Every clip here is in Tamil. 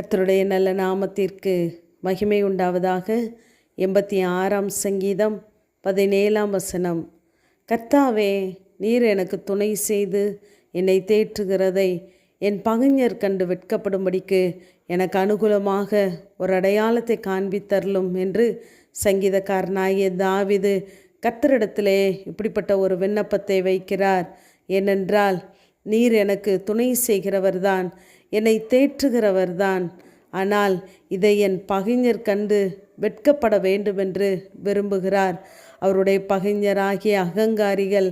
கர்த்தருடைய நல்ல நாமத்திற்கு மகிமை உண்டாவதாக. எண்பத்தி ஆறாம் சங்கீதம் பதினேழாம் வசனம். கர்த்தாவே நீர் எனக்கு துணை செய்து என்னை தேற்றுகிறதை என் பகைஞர் கண்டு வெட்கப்படும்படிக்கு எனக்கு அனுகூலமாக ஒரு அடையாளத்தை காண்பித்தரலும் என்று சங்கீதக்காரனாகிய தாவிது கர்த்தரிடத்திலே இப்படிப்பட்ட ஒரு விண்ணப்பத்தை வைக்கிறார். ஏனென்றால் நீர் எனக்கு துணை செய்கிறவர்தான் என்னை தேற்றுகிறவர்தான். ஆனால் இதை என் பகைஞர் கண்டு வெட்கப்பட வேண்டுமென்று விரும்புகிறார். அவருடைய பகைஞராகிய அகங்காரிகள்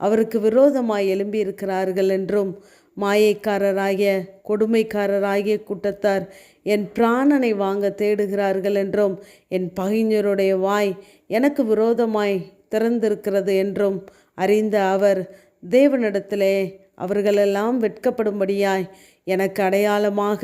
அவருக்கு விரோதமாய் எழும்பியிருக்கிறார்கள் என்றும் மாயைக்காரராகிய கொடுமைக்காரராகிய கூட்டத்தார் என் பிராணனை வாங்க தேடுகிறார்கள் என்றும் என் பகைஞருடைய வாய் எனக்கு விரோதமாய் திறந்திருக்கிறது என்றும் அறிந்த அவர் தேவனிடத்திலே அவர்களெல்லாம் வெட்கப்படும்படியாய் எனக்கு அடையாளமாக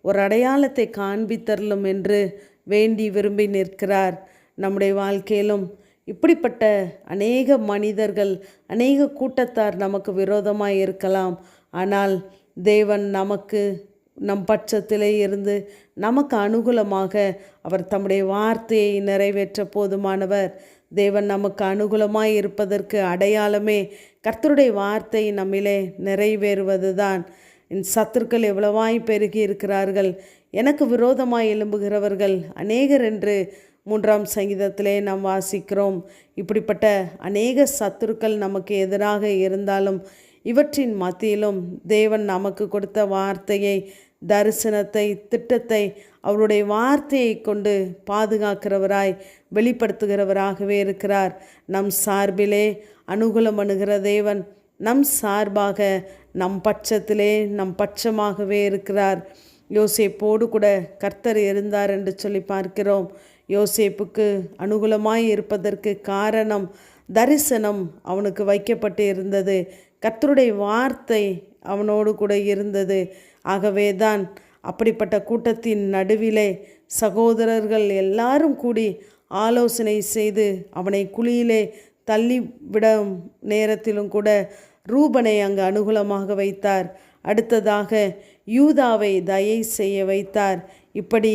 ஒரு அடையாளத்தை காண்பித்தரலும் என்று வேண்டி விரும்பி நிற்கிறார். நம்முடைய வாழ்க்கையிலும் இப்படிப்பட்ட அநேக மனிதர்கள் அநேக கூட்டத்தார் நமக்கு விரோதமாக இருக்கலாம். ஆனால் தேவன் நமக்கு நம் பட்சத்திலே இருந்து நமக்கு அனுகூலமாக அவர் தம்முடைய வார்த்தையை நிறைவேற்ற போதுமானவர். தேவன் நமக்கு அனுகூலமாய் இருப்பதற்கு அடையாளமே கர்த்தருடைய வார்த்தை நம்மிலே நிறைவேறுவது தான் என் சத்துருக்கள் எவ்வளவாய் பெருகி இருக்கிறார்கள். எனக்கு விரோதமாய் எழும்புகிறவர்கள் அநேகர் என்று மூன்றாம் சங்கீதத்திலே நாம் வாசிக்கிறோம். இப்படிப்பட்ட அநேக சத்துருக்கள் நமக்கு எதிராக இருந்தாலும் இவற்றின் மத்தியிலும் தேவன் நமக்கு கொடுத்த வார்த்தையை தரிசனத்தை திட்டத்தை அவருடைய வார்த்தையை கொண்டு பாதுகாக்கிறவராய் வெளிப்படுத்துகிறவராகவே இருக்கிறார். நம் சார்பிலே அனுகூலம் அணுகிற தேவன் நம் சார்பாக நம் பட்சத்திலே நம் பட்சமாகவே இருக்கிறார். யோசேப்போடு கூட கர்த்தர் இருந்தார் என்று சொல்லி பார்க்கிறோம். யோசேப்புக்கு அனுகூலமாய் இருப்பதற்கு காரணம் தரிசனம் அவனுக்கு வைக்கப்பட்டு இருந்தது கர்த்தருடைய வார்த்தை அவனோடு கூட இருந்தது. ஆகவே தான் அப்படிப்பட்ட கூட்டத்தின் நடுவிலே சகோதரர்கள் எல்லாரும் கூடி ஆலோசனை செய்து அவனை குழியிலே தள்ளிவிடும் நேரத்திலும் கூட ரூபனை அங்கு அனுகூலமாக வைத்தார். அடுத்ததாக யூதாவை தயை செய்ய வைத்தார். இப்படி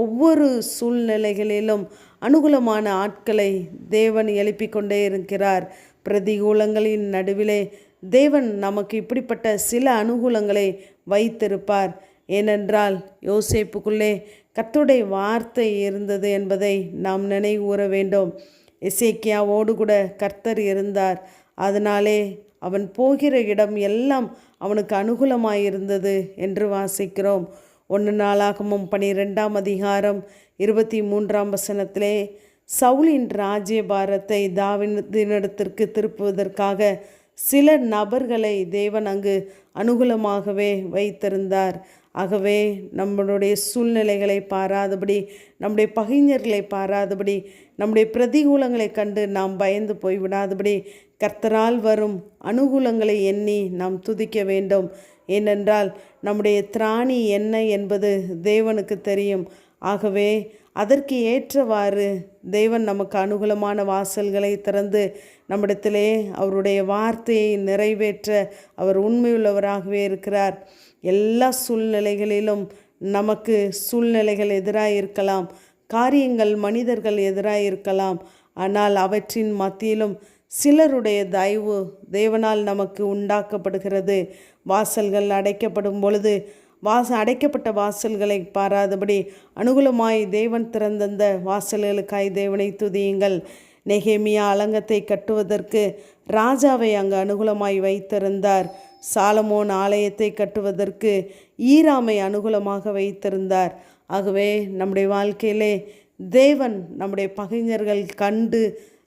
ஒவ்வொரு சூழ்நிலைகளிலும் அனுகூலமான ஆட்களை தேவன் எழுப்பிக் கொண்டே இருக்கிறார். பிரதிகூலங்களின் நடுவிலே தேவன் நமக்கு இப்படிப்பட்ட சில அனுகூலங்களை வைத்திருப்பார். ஏனென்றால் யோசேப்புக்குள்ளே கத்துடைய வார்த்தை இருந்தது என்பதை நாம் நினைவுற வேண்டும். இசைக்கியாவோடு கூட கர்த்தர் இருந்தார். அதனாலே அவன் போகிற இடம் எல்லாம் அவனுக்கு அனுகூலமாக இருந்தது என்று வாசிக்கிறோம். ஒன்று நாளாகமும் பனிரெண்டாம் அதிகாரம் இருபத்தி மூன்றாம் வசனத்திலே சவுலின் ராஜ்யபாரத்தை தாவினத்தினிடத்திற்கு திருப்புவதற்காக சில நபர்களை தேவன் அங்கு அனுகூலமாகவே வைத்திருந்தார். ஆகவே நம்மளுடைய சூழ்நிலைகளை பாராதபடி நம்முடைய பகைஞர்களை பாராதபடி நம்முடைய பிரதிகூலங்களை கண்டு நாம் பயந்து போய்விடாதபடி கர்த்தரால் வரும் அனுகூலங்களை எண்ணி நாம் துதிக்க வேண்டும். ஏனென்றால் நம்முடைய திராணி என்ன என்பது தேவனுக்கு தெரியும். ஆகவே அதற்கு ஏற்றவாறு தேவன் நமக்கு அனுகூலமான வாசல்களை திறந்து நம்மிடத்திலே அவருடைய வார்த்தையை நிறைவேற்ற அவர் உண்மையுள்ளவராகவே இருக்கிறார். எல்லா சூழ்நிலைகளிலும் நமக்கு சூழ்நிலைகள் எதிராக இருக்கலாம் காரியங்கள் மனிதர்கள் எதிராக இருக்கலாம். ஆனால் அவற்றின் மத்தியிலும் சிலருடைய தயவு தேவனால் நமக்கு உண்டாக்கப்படுகிறது. வாசல்கள் அடைக்கப்படும் பொழுது வாச அடைக்கப்பட்ட வாசல்களை பாராதபடி அனுகூலமாய் தேவன் திறந்தந்த வாசல்களுக்காய் தேவனை துதியுங்கள். நெகேமியா அலங்கத்தை கட்டுவதற்கு ராஜாவை அங்கு அனுகூலமாய் வைத்திருந்தார். சாலமோன் ஆலயத்தை கட்டுவதற்கு ஈராமை அனுகூலமாக வைத்திருந்தார். ஆகவே நம்முடைய வாழ்க்கையிலே தேவன் நம்முடைய பகைஞர்கள் கண்டு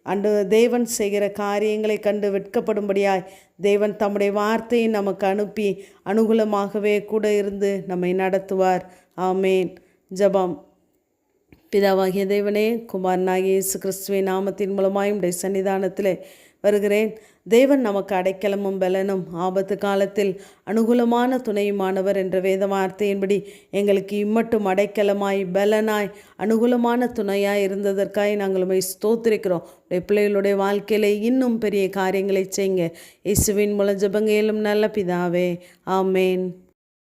அண்டு தேவன் செய்கிற காரியங்களை கண்டு வெட்கப்படும்படியாய் தேவன் தம்முடைய வார்த்தையை நமக்கு அனுப்பி அனுகூலமாகவே கூட இருந்து நம்மை நடத்துவார். ஆமேன். ஜபம். பிதாவாகிய தேவனே குமாரனாகிய இயேசு கிறிஸ்துவின் நாமத்தின் மூலமாய் உடைய சன்னிதானத்தில் வருகிறேன். தேவன் நமக்கு அடைக்கலமும் பலனும் ஆபத்து காலத்தில் அனுகூலமான துணையுமானவர் என்ற வேத வார்த்தையின்படி எங்களுக்கு இம்மட்டும் அடைக்கலமாய் பலனாய் அனுகூலமான துணையாய் இருந்ததற்காய் நாங்கள் உண்மை ஸ்தோத்திரிக்கிறோம். பிள்ளைகளுடைய வாழ்க்கையில் இன்னும் பெரிய காரியங்களை செய்யுங்க. இயேசுவின் மூலம் ஜபங்கையிலும் நல்ல பிதாவே. ஆமேன்.